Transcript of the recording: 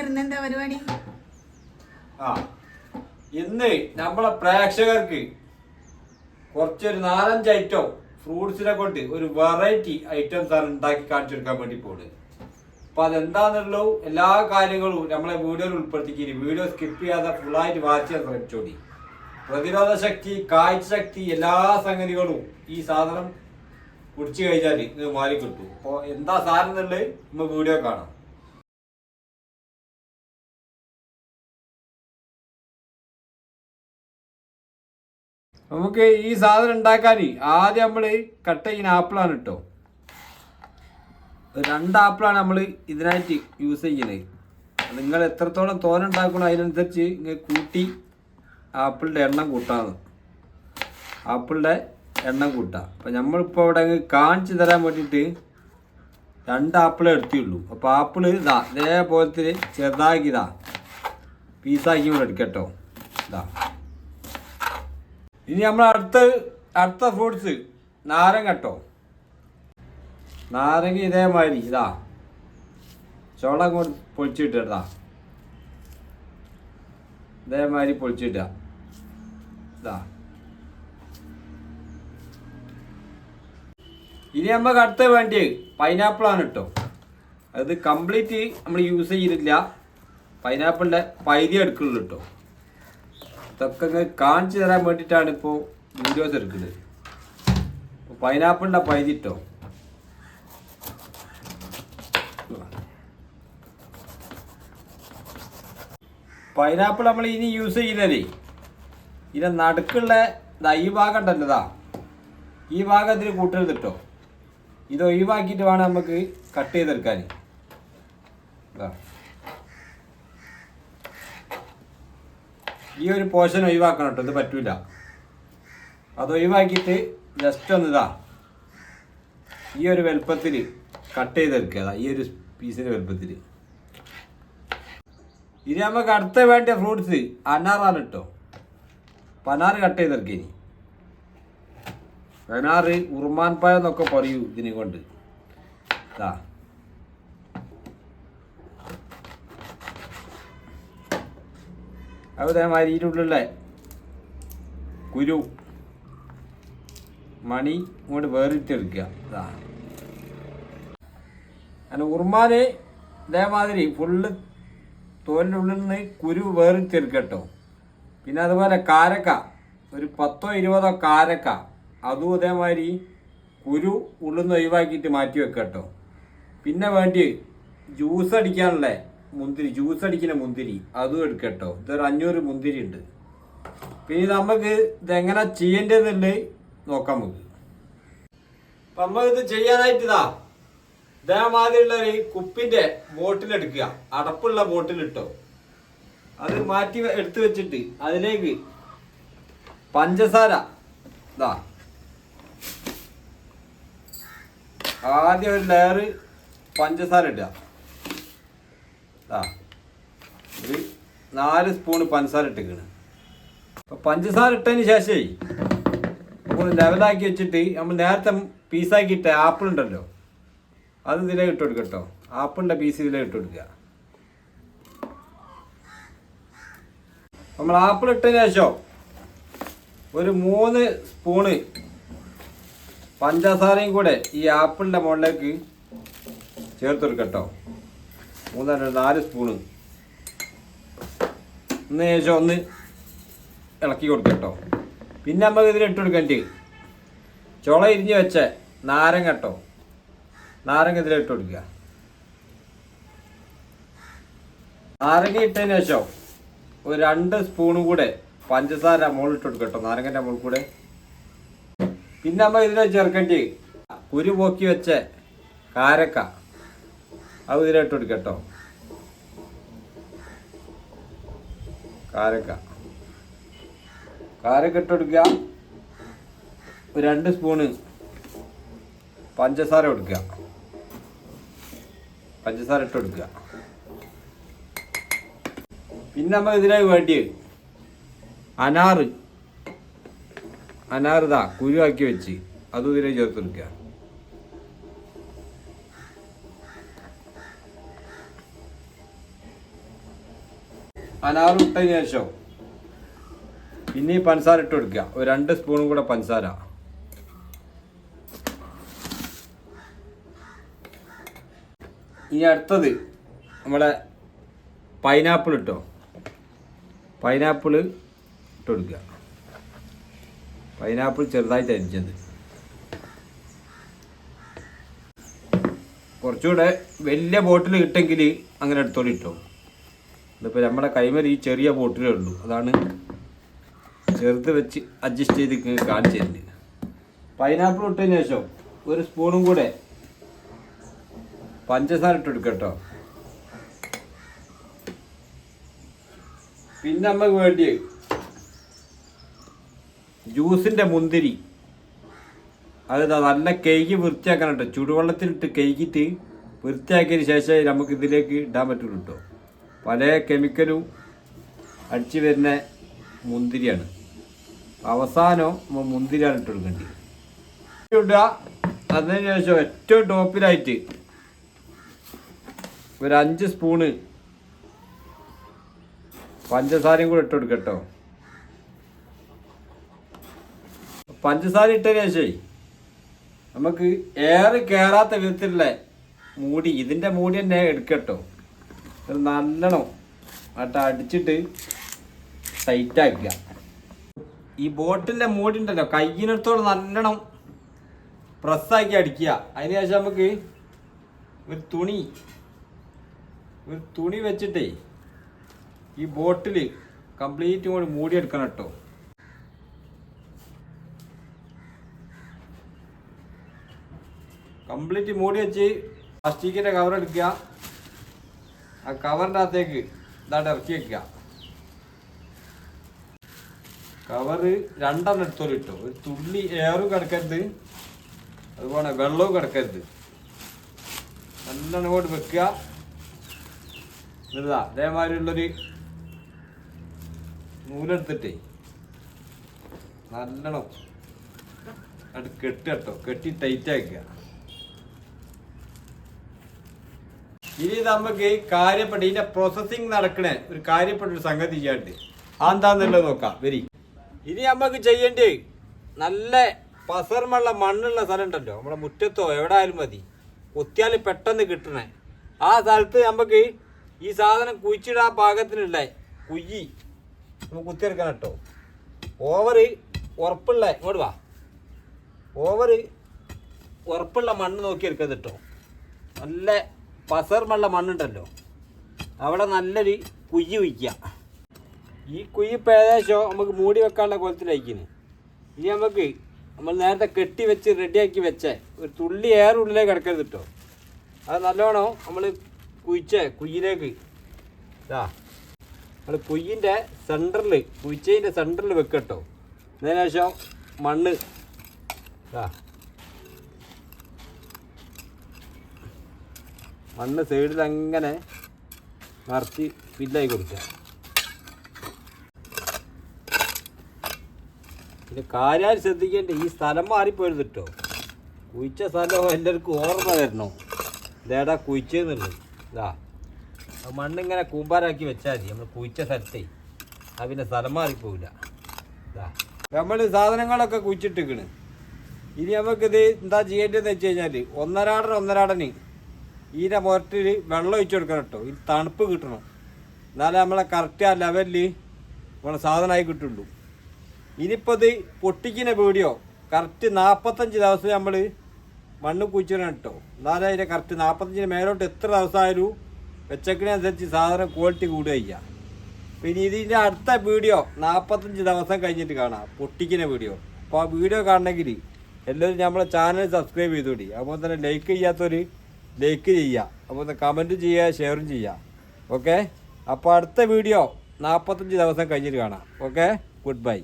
ഇന്ന് എന്താ പരിപാടി? ആ ഇന്ന് നമ്മളെ പ്രേക്ഷകർക്ക് കുറച്ചൊരു നാലഞ്ച് ഐറ്റം ഫ്രൂട്ട്സിനെ കൊണ്ട് ഒരു വെറൈറ്റി ഐറ്റം സാർ ഉണ്ടാക്കി കാണിച്ചെടുക്കാൻ വേണ്ടി പോകുന്നത് അപ്പൊ അതെന്താന്നുള്ളൂ എല്ലാ കാര്യങ്ങളും നമ്മളെ വീഡിയോയിൽ ഉൾപ്പെടുത്തിക്കും വീഡിയോ സ്കിപ്പ് ചെയ്യാതെ ഫുള്ളായിട്ട് വാച്ച് ചെയ്യാൻ ശ്രമിച്ചോടി. പ്രതിരോധ ശക്തി കാഴ്ച ശക്തി എല്ലാ സംഗതികളും ഈ സാധനം കുടിച്ചു കഴിഞ്ഞാൽ ഇത് മാറി കിട്ടും. അപ്പോൾ എന്താ സാധനം എന്നുള്ളത് നമ്മൾ വീഡിയോ കാണാം. നമുക്ക് ഈ സാധനം ഉണ്ടാക്കാൻ ആദ്യം നമ്മൾ കട്ട് ചെയ്യുന്ന ആപ്പിളാണ് കേട്ടോ രണ്ട് ആപ്പിളാണ് നമ്മൾ ഇതിനായിട്ട് യൂസ് ചെയ്യുന്നത്. നിങ്ങൾ എത്രത്തോളം തോന ഉണ്ടാക്കണോ അതിനനുസരിച്ച് കൂട്ടി ആപ്പിളിന്റെ എണ്ണം കൂട്ടാന്ന്. ആപ്പിളിന്റെ എണ്ണം കൂട്ടാം. അപ്പം നമ്മളിപ്പോൾ ഇവിടെ അങ്ങ് കാണിച്ചു തരാൻ വേണ്ടിയിട്ട് രണ്ട് ആപ്പിളേ എടുത്തുള്ളൂ അപ്പോൾ ആപ്പിൾ ഇതാ ഇതേപോലത്തെ ചെറുതാക്കി ഇതാ പീസാക്കി ഇവിടെ എടുക്കട്ടോ. ഇതാ. ഇനി നമ്മൾ അടുത്ത അടുത്ത ഫ്രൂട്ട്സ് നാരങ്ങ കേട്ടോ. നാരങ്ങ ഇതേമാതിരി ഇതാ. ചോള കൊണ്ട് പൊളിച്ചിട്ടാ ഇതേമാതിരി പൊളിച്ചിട്ട ഇതാ. ഇനി നമുക്ക് അടുത്ത വേണ്ടി പൈനാപ്പിൾ ആണ് കേട്ടോ. അത് കംപ്ലീറ്റ് നമ്മൾ യൂസ് ചെയ്തിട്ടില്ല. പൈനാപ്പിളിന്റെ പൈതി എടുക്കുള്ളൂ കേട്ടോ. ഇതൊക്കെ കാണിച്ചു തരാൻ വേണ്ടിയിട്ടാണ് ഇപ്പോൾ വീഡിയോസ് എടുക്കുന്നത്. പൈനാപ്പിളിന്റെ പൈതിട്ടോ പൈനാപ്പിൾ നമ്മൾ ഇനി യൂസ് ചെയ്യുന്നതേ ഇതിന്റെ നടുക്കുള്ള ഈ ഭാഗം ഉണ്ടല്ലോ ദാ ഈ ഭാഗം ഇതിൽ കൂട്ടരുത് കേട്ടോ ഇത് ഒഴിവാക്കിയിട്ട് വേണം നമുക്ക് കട്ട് ചെയ്തെടുക്കാൻ ഇതാ. ഈ ഒരു പോർഷൻ ഒഴിവാക്കണം കേട്ടോ ഇത് പറ്റൂല. അത് ഒഴിവാക്കിയിട്ട് ജസ്റ്റ് ഒന്ന് ഇതാ. ഈ ഒരു വലുപ്പത്തിൽ കട്ട് ചെയ്തെടുക്കുക. ഈ ഒരു പീസിന്റെ വലുപ്പത്തിൽ. ഇനി നമുക്ക് അടുത്ത വേണ്ട ഫ്രൂട്ട്സ് അനാറാണ് കേട്ടോ പനാറ് കട്ട് ചെയ്തെടുക്കുക ഇനി. അനാറ് ഉറുമാൻ പായ എന്നൊക്കെ പറയൂ ഇതിനെ കൊണ്ട്. ഇതാ. അതേമാതിരി ഇതിനുള്ളിലെ കുരു. മണി ഇങ്ങോട്ട് വേറിട്ടെടുക്കുക. ഇതാ അങ്ങനെ ഉറുമാന് ഇതേമാതിരി ഫുള്ള് തോലിന്റെ ഉള്ളിൽ നിന്ന് കുരു വേറിട്ടെടുക്കട്ടോ. പിന്നെ അതുപോലെ കാരക്ക. ഒരു പത്തോ ഇരുപതോ കാരക്ക. അതും ഇതേമാതിരി കുരു ഉള്ളിൽ നിന്ന് ഒഴിവാക്കിയിട്ട് മാറ്റി വെക്കട്ടോ. പിന്നെ വേണ്ടി ജ്യൂസ് അടിക്കാനുള്ള മുന്തിരി ജ്യൂസ് അടിക്കുന്ന മുന്തിരി. അതും എടുക്കട്ടോ. ഇതൊരു അഞ്ഞൂറ് മുന്തിരി ഉണ്ട്. പിന്നെ ഇത് നമുക്ക് ഇതെങ്ങനെ ചെയ്യേണ്ടതെന്നുള്ളത് നോക്കാം നമുക്ക്. അപ്പം ഇത് ചെയ്യാനായിട്ട് ഇതാ. ഇതേമാതിരിയുള്ള ഒരു കുപ്പിന്റെ ബോട്ടിൽ എടുക്കുക. അടപ്പുള്ള ബോട്ടിൽ ഇട്ടോ. അത് മാറ്റി എടുത്തു വെച്ചിട്ട് അതിലേക്ക് പഞ്ചസാര. ഇതാ. ആദ്യം ഒരു ലെയർ പഞ്ചസാര ഇടുക. ഇതാ ഒരു നാല് സ്പൂൺ പഞ്ചസാര ഇട്ടിക്കണ് അപ്പോൾ പഞ്ചസാര ഇട്ടതിന് ശേഷമേ നമ്മൾ ലെവലാക്കി വെച്ചിട്ട് നമ്മൾ നേരത്തെ പീസാക്കിയിട്ട ആപ്പിൾ ഉണ്ടല്ലോ അത് ഇതിലേക്ക് ഇട്ട് കൊടുക്കുക കേട്ടോ ആപ്പിളിന്റെ പീസ് ഇതിലേ ഇട്ട് കൊടുക്കുക നമ്മൾ ആപ്പിൾ ഇട്ടതിന് ശേഷം ഒരു മൂന്ന് സ്പൂണ് പഞ്ചസാരയും കൂടെ ഈ ആപ്പിളിന്റെ മുകളിലേക്ക് ചേർത്ത് കൊടുക്കുക കേട്ടോ മൂന്നര നാല് സ്പൂണ് ഒന്ന് ശേഷം ഒന്ന് ഇളക്കി കൊടുക്കുക കേട്ടോ. പിന്നെ നമുക്ക് ഇതിൽ ഇട്ട് കൊടുക്കേണ്ടി ചുള ഇരിഞ്ഞ് വെച്ച നാരങ്ങ കേട്ടോ. നാരങ്ങ ഇതിൽ ഇട്ട് കൊടുക്കുക. നാരങ്ങ ഇട്ടതിന് ശേഷം ഒരു രണ്ട് സ്പൂണും കൂടെ പഞ്ചസാര മുകളിൽ ഇട്ട് കൊടുക്കുക കേട്ടോ നാരങ്ങന്റെ മുകളിൽ കൂടെ. പിന്നെ നമ്മൾ ഇതിൽ ചേർക്കേണ്ടി കുരു പോക്കി വെച്ച കാരക്ക. അത് ഇതിലിട്ട് കൊടുക്കുക കേട്ടോ. കാരക്ക. കാരക്ക ഇട്ട് ഒരു രണ്ട് സ്പൂണ് പഞ്ചസാര കൊടുക്കുക. പഞ്ചസാര ഇട്ട് കൊടുക്കുക. പിന്നെ നമ്മൾ ഇതിനായി വേണ്ടി അനാറ്. അനാറ് ഇതാ കുരുവാക്കി വെച്ച്. അതും ഇതിനായി ചേർത്ത് കൊടുക്കുക. അനാറ് ഇട്ടതിന് ശേഷം. ഇനി പഞ്ചസാര ഇട്ട് കൊടുക്കുക. ഒരു രണ്ട് സ്പൂണും കൂടെ പഞ്ചസാര ഇനി അടുത്തത് നമ്മളെ പൈനാപ്പിൾ ഇട്ടോ? പൈനാപ്പിൾ ഇട്ട് കൊടുക്കുക. പൈനാപ്പിൾ ചെറുതായിട്ട് അരിഞ്ഞത്. കുറച്ചുകൂടെ വലിയ ബോട്ടിൽ കിട്ടെങ്കിൽ അങ്ങനെ എടുത്തോളി ഇട്ടോ? ഇതിപ്പോൾ നമ്മുടെ കൈമൽ ഈ ചെറിയ ബോട്ടിലേ ഉള്ളൂ. അതാണ് ചെറുത് വെച്ച് അഡ്ജസ്റ്റ് ചെയ്ത് കാണിച്ചു തരുന്നത് പൈനാപ്പിൾ ഇട്ടതിന് ശേഷം ഒരു സ്പൂണും കൂടെ പഞ്ചസാര ഇട്ട് കേട്ടോ പിന്നെ നമുക്ക് വേണ്ടി ജ്യൂസിന്റെ മുന്തിരി. അത് ദാ നല്ല കേക്ക് വൃത്തിയാക്കണം ചുടുവെള്ളത്തിലിട്ട് കഴുകിയിട്ട് വൃത്തിയാക്കിയതിന് ശേഷമേ നമുക്ക് ഇതിലേക്ക് ഇടാൻ പറ്റുള്ളൂ കേട്ടോ പല കെമിക്കലും അടിച്ചു വരുന്ന മുന്തിരിയാണ്. അവസാനം മുന്തിരിയാണ് ഇട്ട് കൊടുക്കേണ്ടത് അതിന് ശേഷം ഏറ്റവും ടോപ്പിലായിട്ട് ഒരു അഞ്ച് സ്പൂണ് പഞ്ചസാരയും കൂടെ ഇട്ട് കൊടുക്കട്ടോ പഞ്ചസാര ഇട്ടതിന് ശേഷം നമുക്ക് ഏറെ കയറാത്ത വിധത്തിലുള്ള മൂടി ഇതിന്റെ മൂടി തന്നെ എടുക്കട്ടോ നല്ലോണം ആട്ട് അടിച്ചിട്ട് ടൈറ്റ് ആക്കുക. ഈ ബോട്ടിന്റെ മൂടി ഉണ്ടല്ലോ കയ്യിനടുത്തോളം നല്ലോണം പ്രസ്സാക്കി അടിക്കുക. അതിന് ശേഷം നമുക്ക് ഒരു തുണി ഒരു തുണി വെച്ചിട്ടേ ഈ ബോട്ടിൽ കംപ്ലീറ്റും കൂടി മൂടിയെടുക്കണം കേട്ടോ. കംപ്ലീറ്റ് മൂടി വെച്ച് പ്ലാസ്റ്റിക്കിന്റെ കവർ എടുക്കുക. ആ കവറിന്റെ അകത്തേക്ക് ഇതാണ്ട് ഇറക്കി വെക്കുക. കവറ് രണ്ടെണ്ണം എടുത്തോളം ഇട്ടോ ഒരു തുള്ളി എയറും കിടക്കരുത്. അതുപോലെ വെള്ളവും കിടക്കരുത്. നല്ലോണം കൊണ്ട് വെക്കുക. എന്നിട്ടാ അതേമാതിരിയുള്ളൊരു നൂലെടുത്തിട്ടേ. നല്ലോണം അത് കെട്ടി കേട്ടോ കെട്ടി ടൈറ്റ് ആക്കുക. ഇനി നമുക്ക് കാര്യപ്പെട്ട ഇതിന്റെ പ്രോസസ്സിങ് നടക്കണേ. ഒരു കാര്യപ്പെട്ട ഒരു സംഗതി ചെയ്യാണ്ട്. അതെന്താന്നുള്ളത് നോക്കാം. വരി. ഇനി നമുക്ക് ചെയ്യേണ്ടി നല്ല പസർമുള്ള മണ്ണുള്ള സ്ഥലം ഉണ്ടല്ലോ നമ്മുടെ മുറ്റത്തോ എവിടെ ആയാലും മതി. കുത്തിയാൽ പെട്ടെന്ന് കിട്ടണേ. ആ സ്ഥലത്ത് നമുക്ക് ഈ സാധനം കുഴിച്ചിടാൻ പാകത്തിനുള്ള കുയ്യി നമുക്ക് കുത്തിയെടുക്കണം കേട്ടോ. ഓവർ ഉറപ്പുള്ള ഇങ്ങോട്ട് വാ. ഓവർ ഉറപ്പുള്ള മണ്ണ് നോക്കി എടുക്കരുത് കേട്ടോ. നല്ല പസർമുള്ള മണ്ണുണ്ടല്ലോ. അവിടെ നല്ലൊരു കുയ്യ് വയ്ക്കുക ഈ കുയ്യ് ഇപ്പോൾ ഏകദേശം നമുക്ക് മൂടി വെക്കാനുള്ള കുലത്തിലായിരിക്കുന്നു. ഇനി നമുക്ക് നമ്മൾ നേരത്തെ കെട്ടി വെച്ച് റെഡിയാക്കി വെച്ച ഒരു തുള്ളി ഏറെ ഉള്ളിലേക്ക് കിടക്കരുത് കേട്ടോ അത് നല്ലോണം നമ്മൾ കുഴിച്ച കുയ്യിലേക്ക് ഇതാ നമ്മൾ കുയ്യിന്റെ സെന്ററിൽ കുഴിച്ചതിന്റെ സെന്ററിൽ വെക്കട്ടോ അതിനുശേഷം മണ്ണ്. ഇതാ മണ്ണ് സൈഡിൽ അങ്ങനെ നിറച്ച് ഫില്ലായി കൊടുക്കുക. പിന്നെ കാര്യം ശ്രദ്ധിക്കേണ്ട ഈ സ്ഥലം മാറിപ്പോയത് കേട്ടോ കുഴിച്ച സ്ഥലം എല്ലാവർക്കും ഓർമ്മ വരണോ. ഇതേടാ കുഴിച്ചെന്നുള്ളത്. ഇതാ. മണ്ണിങ്ങനെ കൂമ്പാരാക്കി വെച്ചാൽ മതി. നമ്മൾ കുഴിച്ച സ്ഥലത്തെ. ആ പിന്നെ സ്ഥലം മാറിപ്പോവില്ല. ഇതാ. നമ്മൾ സാധനങ്ങളൊക്കെ കുഴിച്ചിട്ടിക്കണ് ഇനി നമുക്കിത് എന്താ ചെയ്യേണ്ടതെന്ന് വെച്ച് കഴിഞ്ഞാൽ ഒന്നരാടൻ ഒന്നരാടന് ഈന്റെ മുരട്ടിൽ വെള്ളം ഒഴിച്ചു കൊടുക്കണം കേട്ടോ. ഇത് തണുപ്പ് കിട്ടണം. എന്നാലേ നമ്മളെ കറക്റ്റ് ആ ലെവലിൽ നമ്മളെ സാധനമായി കിട്ടുള്ളൂ. ഇനിയിപ്പോൾ ഇത് പൊട്ടിക്കുന്ന വീഡിയോ കറക്റ്റ് നാൽപ്പത്തഞ്ച് ദിവസം നമ്മൾ മണ്ണ് കുഴിച്ചിടണം കേട്ടോ. എന്നാലേ അതിന്റെ കറക്റ്റ് നാൽപ്പത്തഞ്ചിന് മേലോട്ട് എത്ര ദിവസമായാലും വെച്ചക്കിനനുസരിച്ച് സാധനം ക്വാളിറ്റി കൂടുക പിന്നെ ഇതിന്റെ അടുത്ത വീഡിയോ നാൽപ്പത്തഞ്ച് ദിവസം കഴിഞ്ഞിട്ട് കാണാം. പൊട്ടിക്കുന്ന വീഡിയോ. അപ്പോൾ ആ വീഡിയോ കാണണമെങ്കിൽ എല്ലാവരും നമ്മളെ ചാനൽ സബ്സ്ക്രൈബ് ചെയ്തോടി അതുപോലെ തന്നെ ലൈക്ക് ചെയ്യാത്തവർ ലൈക്ക് ചെയ്യുക. അപ്പോൾ കമന്റും ചെയ്യുക ഷെയറും ചെയ്യുക. ഓക്കെ അപ്പോൾ അടുത്ത വീഡിയോ നാൽപ്പത്തഞ്ച് ദിവസം കഴിഞ്ഞിട്ട് കാണാം. Okay good bye